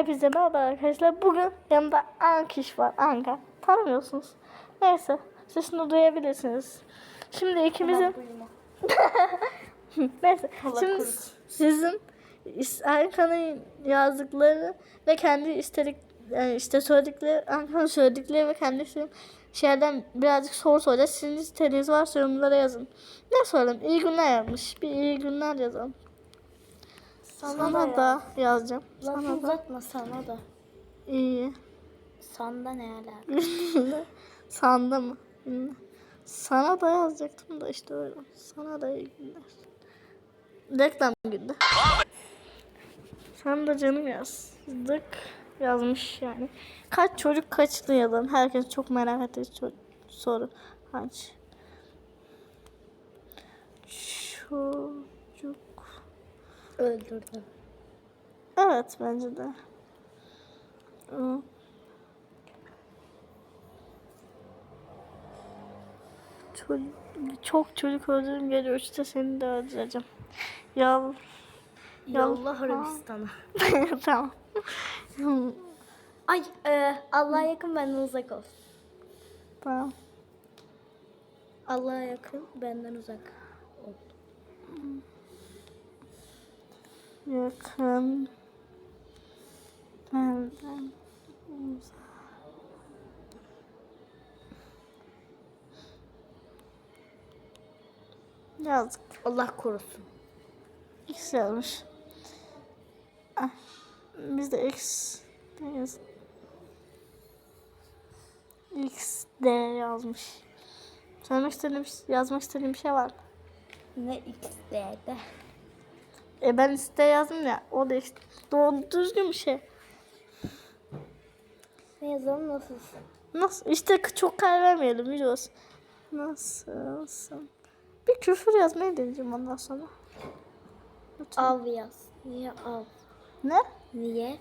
Hepinize merhaba arkadaşlar. Bugün yanımda Ankiş var. Anka. Tanımıyorsunuz. Neyse. Sesini duyabilirsiniz. Şimdi ikimizin... Neyse. Şimdi sizin is- Anka'nın yazdıkları ve kendi istedik yani işte söyledikleri Anka'nın söyledikleri ve kendisi şeylerden birazcık soru soracağız. Sizin istediğiniz varsa yorumlara yazın. Ne soralım? İyi günler yazmış. Bir iyi günler yazalım. Sana, da yazacağım. Lafı Sana da uzatma sana da. iyi. Sanda ne alaka? Sanda mı? Sana da yazacaktım da işte öyle. Sana da iyi günler. Reklam günde. Sana da canım yazdık. Yazmış yani. Kaç çocuk kaçlı yazalım. Herkes çok merak ço- soru. Kaç? Çocuk. Öldürdüm. Evet bence de. Hı. Çocuk, çok çocuk öldürdüm gece 3'te seni de öldüreceğim. Ya Yallah Arabistan'a. tamam. Ay e, Allah'a yakın benden uzak ol. tamam. Allah'a yakın benden uzak ol. Yakın. Benden uzak. Yazdık. Allah korusun. X yazmış. Ah, biz de X de yaz. X D yazmış. Söylemek istediğim, yazmak istediğim bir şey var. Ne XD'de? E ben iste yazdım ya. O da işte doğru düzgün bir şey. Ne yazalım nasılsın? Nasıl? İşte çok karar vermeyelim biliyoruz. Nasılsın? Bir küfür yazmayı deneyeceğim ondan sonra. Lütfen. Av yaz. Niye av? Ne? Niye?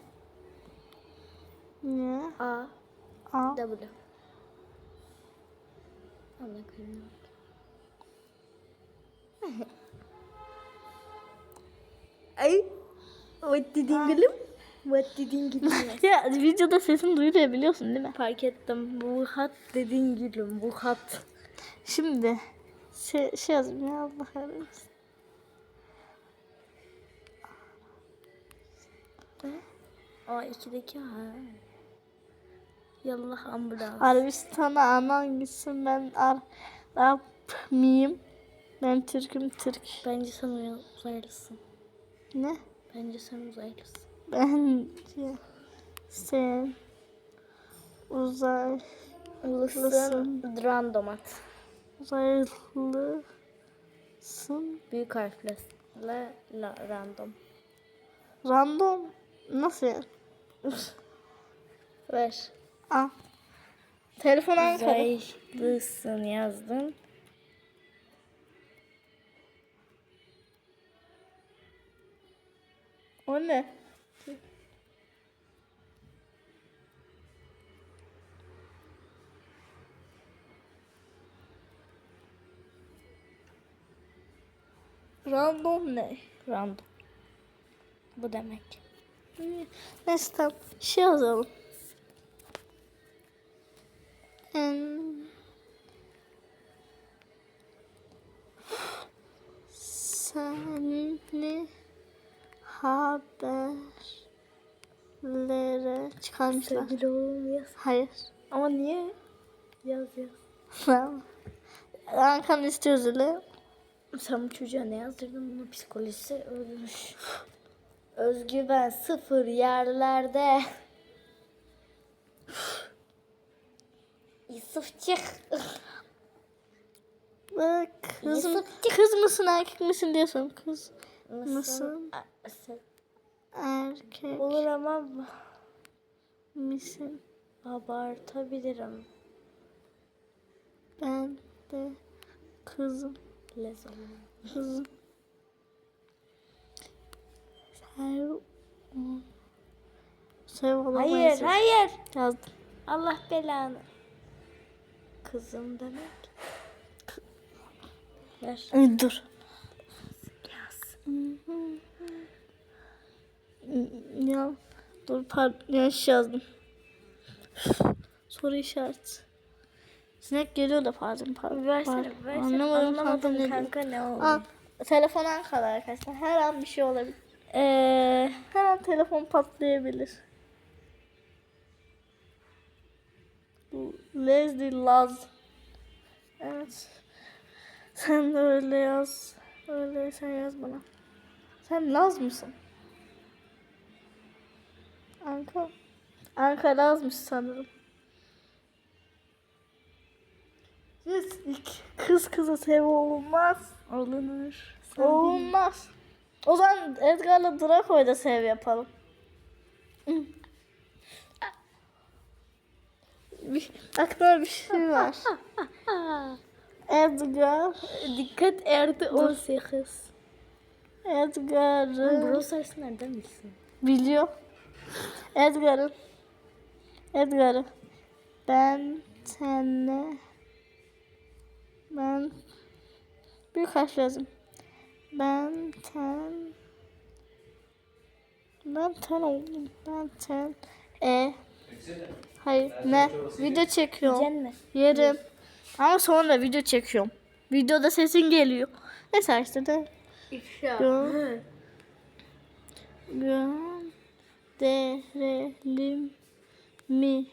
Ne? A. A. W. Allah korusun. Ay. What dedin gülüm? What dedin gülüm? Ya videoda sesim duyuluyor biliyorsun değil mi? Fark ettim. Bu hat dedin gülüm. Bu hat. Şimdi şey, şey yazayım ya Allah kahretsin. A ikideki ha. Yallah ambulans. Arabistan'a anan gitsin ben Arap miyim? Ben Türk'üm Türk. Bence sen uya- uzaylısın. Ne? Bence sen uzaylısın. Bence sen uzay Ulısın. Random at. uzaylısın. Büyük harfle. La, la, random. Random nasıl? Ver. Aa. Telefon Ankara. Uzaylısın yazdım. O ne? Random ne? Random. Bu demek. Neyse tamam. Şey yazalım. En... haberlere çıkarmışlar. Sevgili oğlum yaz. Hayır. Ama niye? Yaz yaz. Tamam. Ankan istiyoruz öyle. Sen bu çocuğa ne yazdırdın? Bunun psikolojisi ölmüş. Özgüven sıfır yerlerde. Yusuf çık. Bak kız, Yusuf kız mısın erkek misin soruyorum. Kız Nasıl? Nasıl? Sen- erkek Olur ama misin? abartabilirim. Ben de kızım. Lezon. Kızım. Sev olamayız. Hayır, hayır. Yazdım. Allah belanı. Kızım demek. Ver. Dur. Yaz. Ya Dur pardon yanlış yazdım. Soru işareti. Sinek geliyor da pardon pardon. Versene, versene. Anlamadım, kanka Anlamadım diyor. kanka ne oldu? Aa, telefon Ankara arkadaşlar. Her an bir şey olabilir. Ee, her an telefon patlayabilir. Leslie Laz. Evet. Sen de öyle yaz. Öyle sen yaz bana. Sen Laz mısın? Anka. Anka Lazmış sanırım. Yes, ilk kız kıza sev olmaz. Olunur. Olmaz. O zaman Edgar'la Draco'yu da sev yapalım. Bir, aklıma bir şey var. Edgar, Dikkat erdi 18. Edgar'ı Brawl nereden bilsin? biliyor. Edgar'ın Edgar'ı ben seninle ben büyük harf yazayım. Ben ten ben ten oldum. Ben ten e Hayır ne? Video çekiyorum. Yerim. Ama sonra video çekiyorum. Videoda sesin geliyor. Neyse işte de İfşa. Gö- gönderelim mi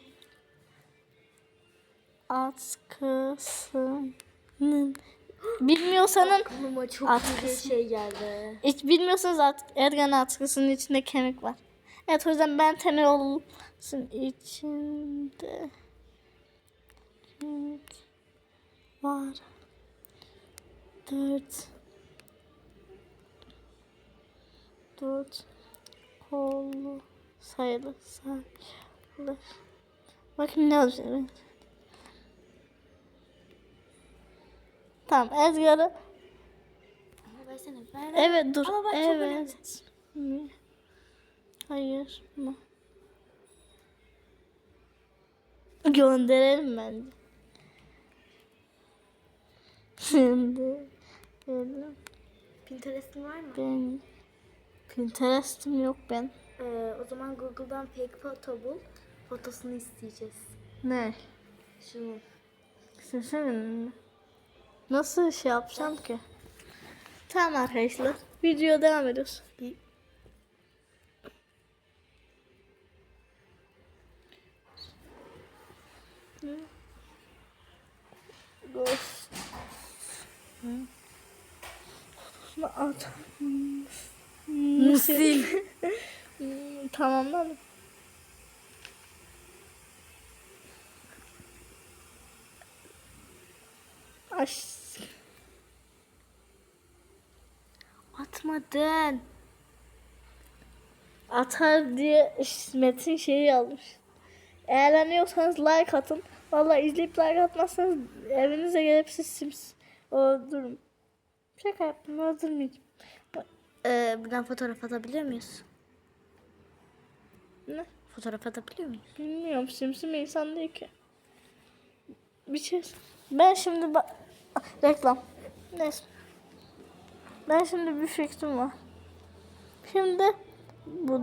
atkısının bilmiyorsanız Aklıma çok Atkısı. şey geldi. hiç bilmiyorsanız at, Ergen atkısının içinde kemik var. Evet o yüzden ben temel olsun içinde kemik var. Dört dört kollu sayılı sayılı. Bakın ne yazıyor. Tamam versene. Ver. Evet dur. Ama bak çok evet. Mi? Hayır mı? Gönderelim bence. Şimdi Pinterest'in var mı? benim Pinterest'im yok ben. Ee, o zaman Google'dan fake foto bul. Fotosunu isteyeceğiz. Ne? Şunu. Sesini Nasıl şey yapacağım ki? Tamam arkadaşlar. Videoya devam ediyoruz. Ghost. At. Musil. Hmm, Tamamladım. Aşk. Atmadın. Atar diye Metin şeyi yazmış. Eğleniyorsanız like atın. Vallahi izleyip like atmazsanız evinize gelip siz sims öldürürüm. Şaka yaptım öldürmeyeceğim. Ee, buradan fotoğraf atabiliyor muyuz? Ne? Fotoğraf atabiliyor muyuz? Bilmiyorum simsim insan değil ki. Bir şey. Ben şimdi bak reklam. Neyse. Ben şimdi bir fikrim var. Şimdi bu.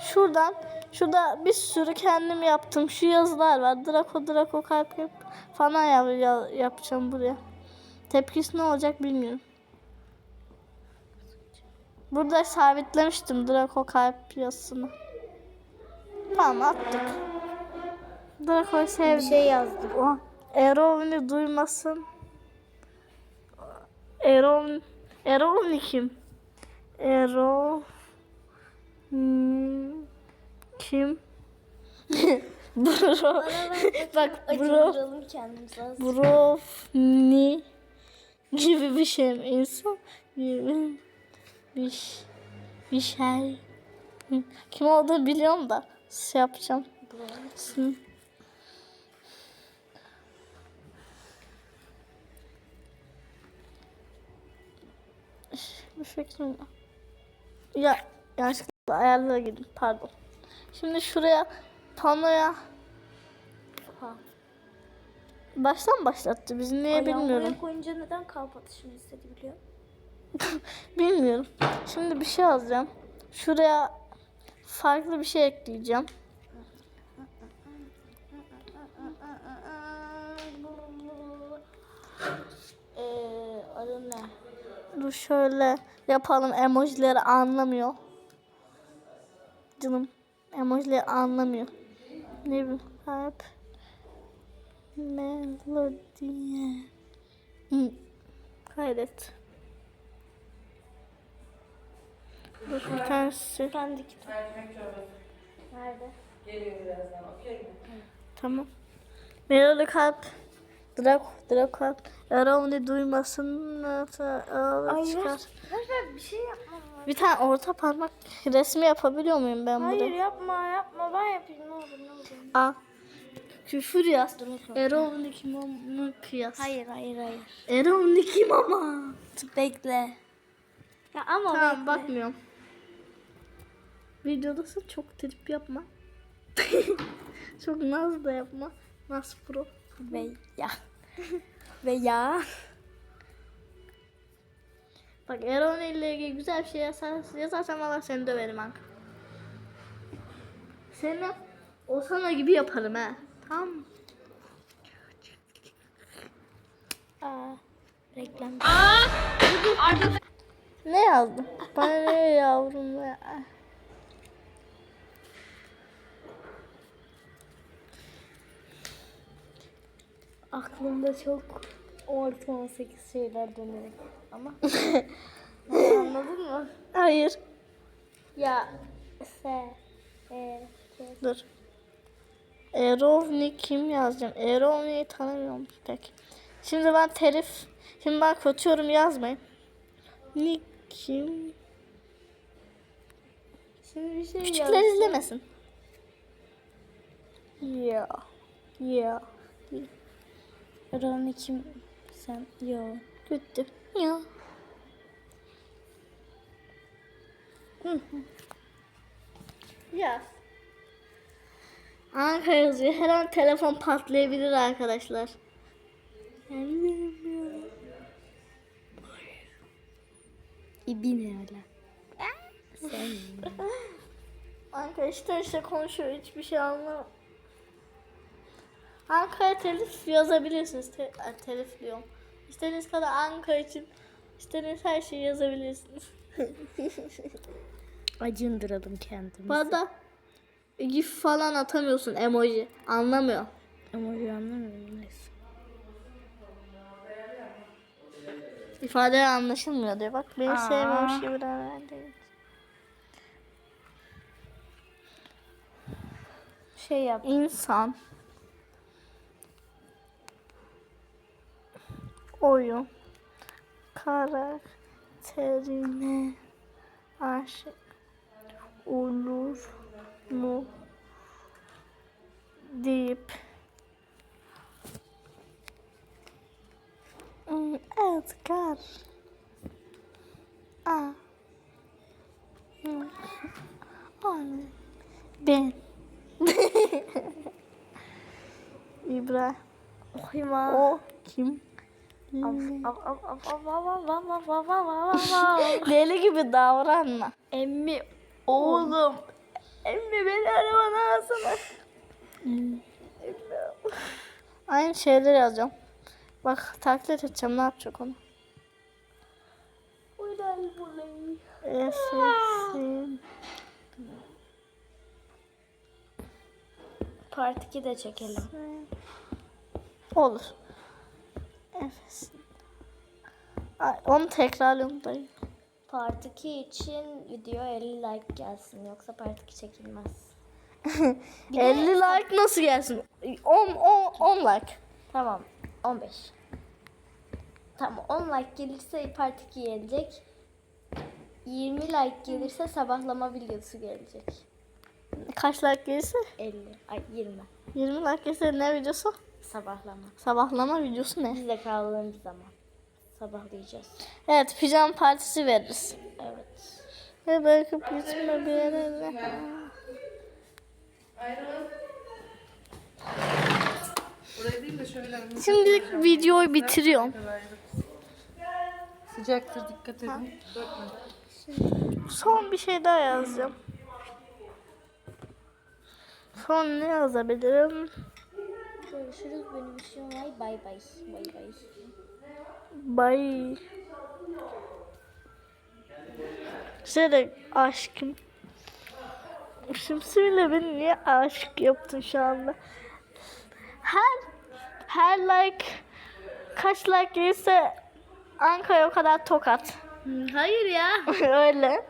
Şuradan şurada bir sürü kendim yaptım. Şu yazılar var. Draco Draco kalp yap falan yap, ya- yapacağım buraya. Tepkisi ne olacak bilmiyorum. Burada sabitlemiştim Draco kalp yazısını. Tamam attık. Draco'yu Bir sevdim. şey yazdım. O Erovni duymasın. Erov Erovni kim? Hmm, kim? bro. Bak bro. Az. Brovni gibi bir şey mi? İnsan gibi bir, bir şey. Kim olduğunu biliyorum da şey yapacağım. Hı. Bir fikrim var. Ya yanlışlıkla ayarlara girdim pardon. Şimdi şuraya panoya Ha. baştan başlattı bizi niye Ayağımı bilmiyorum. koyunca neden kalp atışımı istedi biliyor? Bilmiyorum. Şimdi bir şey yazacağım. Şuraya farklı bir şey ekleyeceğim. Ee, adı ne? Dur şöyle yapalım. Emojileri anlamıyor. Canım emojileri anlamıyor. Ne bileyim. Hep melodiye. Hı. Bir tanesi. Ben de kitap. Nerede? Tamam. Melodi kalp. Drak, Drak kalp. Eravni duymasın. Ağır çıkar. Hayır bir şey yapma. Bir tane orta parmak resmi yapabiliyor muyum ben Hayır burada? yapma yapma ben yapayım ne olur ne olur. A. Küfür yaz. Eravni kim ama kıyas. Hayır hayır hayır. Eravni kim ama? Bekle. Ya ama Tamam bakmıyorum. Videodasın çok trip yapma. çok naz da yapma. Naz pro. Ve ya. Ve ya. Bak Eravni ile ilgili güzel bir şey yazarsan, yazarsan valla seni döverim Anka. Seni Osana gibi yaparım ha. Tamam mı? Aa, reklam. Ne yazdın? Bana ne yavrum ya? Aklımda çok orta 18 şeyler dönüyor. Ama anladın mı? Hayır. Ya se e ke Dur. Erovni kim yazacağım? Erovni'yi tanımıyorum pek. Şimdi ben terif, şimdi ben kötü yorum yazmayın. Ni kim? Şimdi bir şey Küçükler izlemesin. Ya. Ya. Roni kim? Sen yo. Kötü. Ya. Yaz. Ankara yazıyor. Her an telefon patlayabilir arkadaşlar. Yani bilmiyorum. İbi ne hala? Sen. Ankara işte konuşuyor. Hiçbir şey anlamam. Ankara telif yazabilirsiniz. Te telif diyorum. İstediğiniz kadar Ankara için istediğiniz her şeyi yazabilirsiniz. Acındıralım kendimizi. Bana gif falan atamıyorsun emoji. Anlamıyor. Ama bir anlamıyorum neyse. İfadeler anlaşılmıyor diyor. Bak beni sevmemiş gibi davrandı. Şey yap. İnsan oyun. Karakterine aşık olur mu? Deyip. Hmm, Edgar. A Hmm, Anne Ben. İbrahim. O kim? Deli gibi davranma. Emmi oğlum. Emmi beni arabana alsana. Aynı şeyleri yazacağım. Bak taklit edeceğim ne yapacak onu. Efesin. Part 2 de çekelim. Olur. Efesin. Onu tekrarlıyorum dayı. Part 2 için video 50 like gelsin. Yoksa part 2 çekilmez. 50 like nasıl gelsin? 10 10 10 like. Tamam. 15. Tamam 10 like gelirse part 2 gelecek. 20 like gelirse sabahlama videosu gelecek. Kaç like gelirse? 50. Ay 20. 20 like gelirse ne videosu? Sabahlama. Sabahlama videosu ne? Biz de kaldığımız zaman. Sabahlayacağız. Evet pijama partisi veririz. Evet. Ve bırakıp gitme bir yere. Şimdilik videoyu bitiriyorum. Sıcaktır dikkat edin. Son bir şey daha yazacağım. Son ne yazabilirim? Görüşürüz. Benim işim var. Bay bay. Bay bay. Bay. Şöyle aşkım. Şimdi beni niye aşık yaptın şu anda? Her her like kaç like gelirse Ankara o kadar tokat. Hayır ya. Öyle.